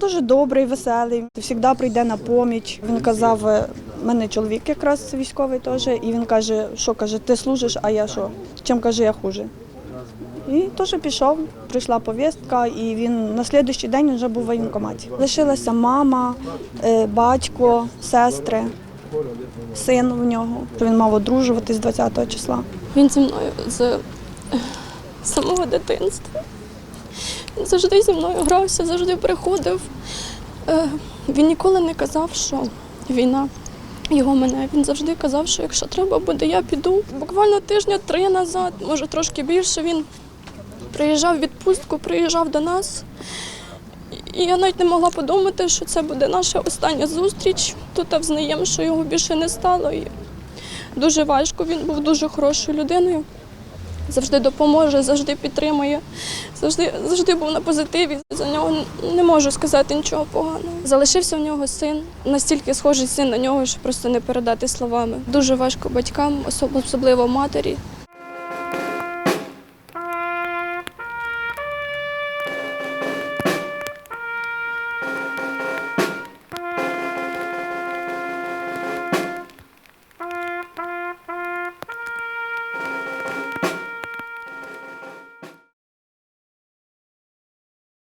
Дуже добрий, веселий. Завжди прийде на поміч. Він казав, е, в мене чоловік якраз військовий теж, і він каже, що каже, ти служиш, а я що? Чим каже, я хуже. І теж пішов, прийшла повістка, і він на слідуючий день вже був в воєнкоматі. Лишилася мама, е, батько, сестри, син в нього. Він мав одружуватись 20 го числа. Він зі мною з самого дитинства. Завжди зі мною грався, завжди приходив. Е, Він ніколи не казав, що війна його мене. Він завжди казав, що якщо треба буде, я піду. Буквально тижня три назад, може трошки більше, він приїжджав в відпустку, приїжджав до нас. І я навіть не могла подумати, що це буде наша остання зустріч. Тут взнаємо, що його більше не стало. І дуже важко. Він був дуже хорошою людиною. Завжди допоможе, завжди підтримує, завжди, завжди був на позитиві. За нього не можу сказати нічого поганого. Залишився в нього син, настільки схожий син на нього, що просто не передати словами. Дуже важко батькам, особ- особливо матері.